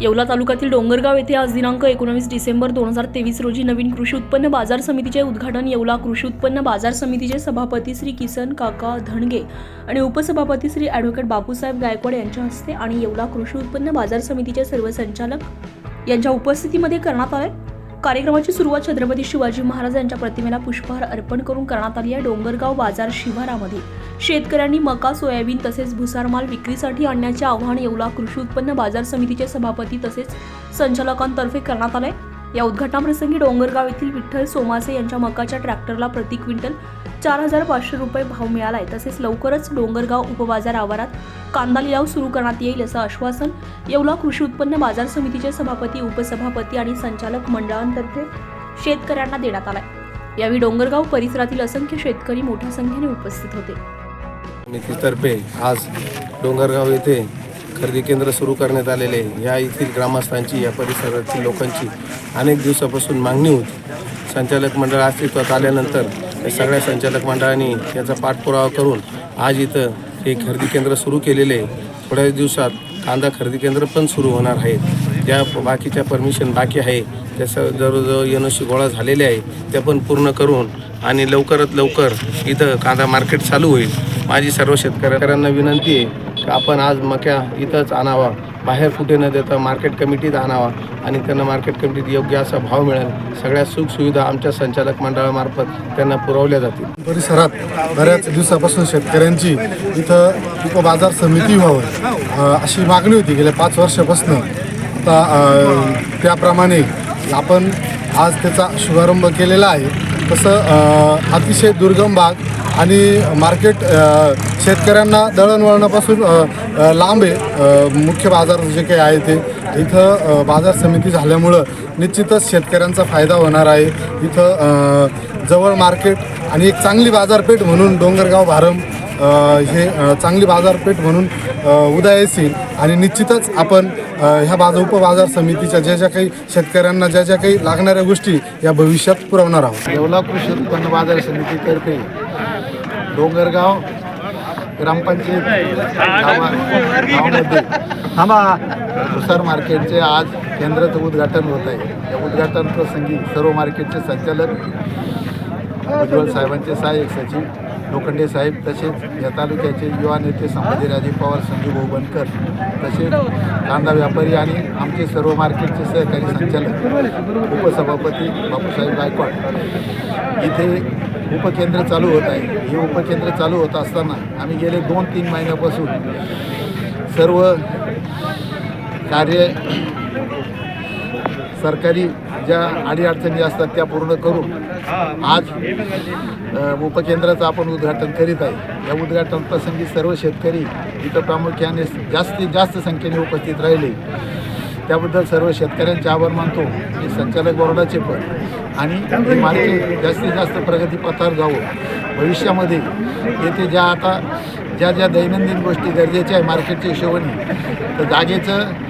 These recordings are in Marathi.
येवला तालुक्यातील डोंगरगाव येथे आज दिनांक एकोणवीस डिसेंबर दोन हजार तेवीस रोजी नवीन कृषी उत्पन्न बाजार समितीचे उद्घाटन येवला कृषी उत्पन्न बाजार समितीचे सभापती श्री किसन काका धणगे आणि उपसभापती श्री ॲडव्होकेट बापूसाहेब गायकवाड यांच्या हस्ते आणि येवला कृषी उत्पन्न बाजार समितीचे सर्व संचालक यांच्या उपस्थितीमध्ये करण्यात आले. कार्यक्रमाची सुरुवात छत्रपती शिवाजी महाराज यांच्या प्रतिमेला पुष्पहार अर्पण करून करण्यात आली आहे. डोंगरगाव बाजार शिवारामध्ये शेतकऱ्यांनी मका सोयाबीन तसेच भुसारमाल विक्रीसाठी आणण्याचे आव्हान येवला. कृषी उत्पन्न बाजार समितीचे सभापती तसेच संचालकांतर्फे करण्यात आले. या उद्घाटनाप्रसंगी डोंगरगाव येथील विठ्ठल सोमासे यांच्या मकाच्या ट्रॅक्टरला प्रति क्विंटल चार हजार पाचशे रुपये भाव मिळाला आहे तसेच लवकरच डोंगरगाव उपबाजार आवारात कांदा लिलाव सुरू करण्यात येईल असं आश्वासन येवला कृषी उत्पन्न बाजार समितीचे सभापती उपसभापती आणि संचालक मंडळांतर्फे शेतकऱ्यांना देण्यात आलाय. यावेळी डोंगरगाव परिसरातील असंख्य शेतकरी मोठ्या संख्येने उपस्थित होते. समितीतर्फे आज डोंगरगाव येथे खरेदी केंद्र सुरू करण्यात आलेले या येथील ग्रामस्थांची या परिसरातील लोकांची अनेक दिवसापासून मागणी होती. संचालक मंडळ अस्तित्वात आल्यानंतर या सगळ्या संचालक मंडळांनी याचा पाठपुरावा करून आज इथं हे खरेदी केंद्र सुरू केलेले थोड्याच दिवसात कांदा खरेदी केंद्र पण सुरू होणार आहेत ज्या बाकीच्या परमिशन बाकी आहे त्या स जवळजवळ एनओशी गोळा झालेले आहे त्या पण पूर्ण करून आणि लवकरात लवकर इथं कांदा मार्केट चालू होईल. माझी सर्व शेतकऱ्यांना विनंती आहे की आपण आज मक्या इथंच आणावा. बाहेर कुठे न देता मार्केट कमिटीत आणावा आणि त्यांना मार्केट कमिटीत योग्य असा भाव मिळेल. सगळ्या सुखसुविधा आमच्या संचालक मंडळामार्फत त्यांना पुरवल्या जातील. परिसरात बऱ्याच दिवसापासून शेतकऱ्यांची इथं उपबाजार समिती व्हावं अशी मागणी होती. गेल्या पाच वर्षापासून. आता त्याप्रमाणे आपण आज त्याचा शुभारंभ केलेला आहे. तसं अतिशय दुर्गम भाग आणि मार्केट शेतकऱ्यांना दळणवळणापासून लांब आहे. मुख्य बाजार जे काही आहे ते इथं बाजार समिती झाल्यामुळं निश्चितच शेतकऱ्यांचा फायदा होणार आहे. इथं जवळ मार्केट आणि एक चांगली बाजारपेठ म्हणून डोंगरगाव भारम हे चांगली बाजारपेठ म्हणून अ, उदयास येईल आणि निश्चितच आपण ह्या बाजार उपबाजार समितीच्या ज्या ज्या काही शेतकऱ्यांना ज्या ज्या काही लागणाऱ्या गोष्टी या भविष्यात पुरवणार आहोत. येवला कृषी उत्पन्न बाजार समितीतर्फे डोंगरगाव ग्रामपंचायत गावा- गावामध्ये भुसार मार्केटचे आज केंद्राचं उद्घाटन होत आहे. या उद्घाटन प्रसंगी सर्व मार्केटचे संचालक उज्ज्वल साहेबांचे सहाय्यक सचिव लोखंडे साहेब तसेच या तालुक्याचे युवा नेते संभाजीराजे पवार संजू भाऊ बनकर तसेच कांदा व्यापारी आणि आमचे सर्व मार्केटचे सहकारी संचालक उपसभापती बापूसाहेब गायकवाड. इथे उपकेंद्र चालू होत आहे. हे उपकेंद्र चालू होत असताना आम्ही गेले दोन तीन महिन्यापासून. सर्व कार्य सरकारी ज्या अडीअडचणी असतात त्या पूर्ण करून आज उपकेंद्राचं आपण उद्घाटन करीत आहे. या उद्घाटन प्रसंगी सर्व शेतकरी इथं प्रामुख्याने जास्तीत जास्त संख्येने उपस्थित राहिले. त्याबद्दल सर्व शेतकऱ्यांचे आभार मानतो. मी संचालक बोर्डाचे पण. आणि हे मार्केट जास्तीत जास्त प्रगतीपथावर जावं भविष्यामध्ये येथे ज्या आता ज्या ज्या दैनंदिन गोष्टी गरजेच्या आहे मार्केटच्या हिशोबाने तर जागेचं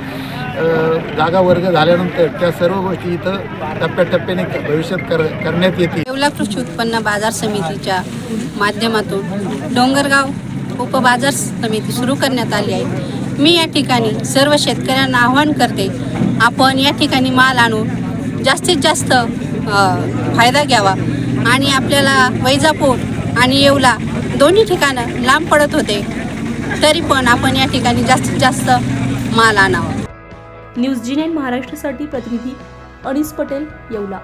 जागा वर्ग झाल्यानंतर त्या सर्व गोष्टी इथं टप्प्याटप्प्याने भविष्यात कर करण्यात येतील. येवला कृषी उत्पन्न बाजार समितीच्या माध्यमातून डोंगरगाव उपबाजार समिती सुरू करण्यात आली आहे. मी या ठिकाणी सर्व शेतकऱ्यांना आवाहन करते आपण या ठिकाणी माल आणून जास्तीत जास्त फायदा घ्यावा. आणि आपल्याला वैजापूर आणि येवला दोन्ही ठिकाणं लांब पडत होते तरी पण आपण या ठिकाणी जास्तीत जास्त माल आणावा. न्यूज जी नाईन महाराष्ट्रासाठी प्रतिनिधी अनिस पटेल येवला.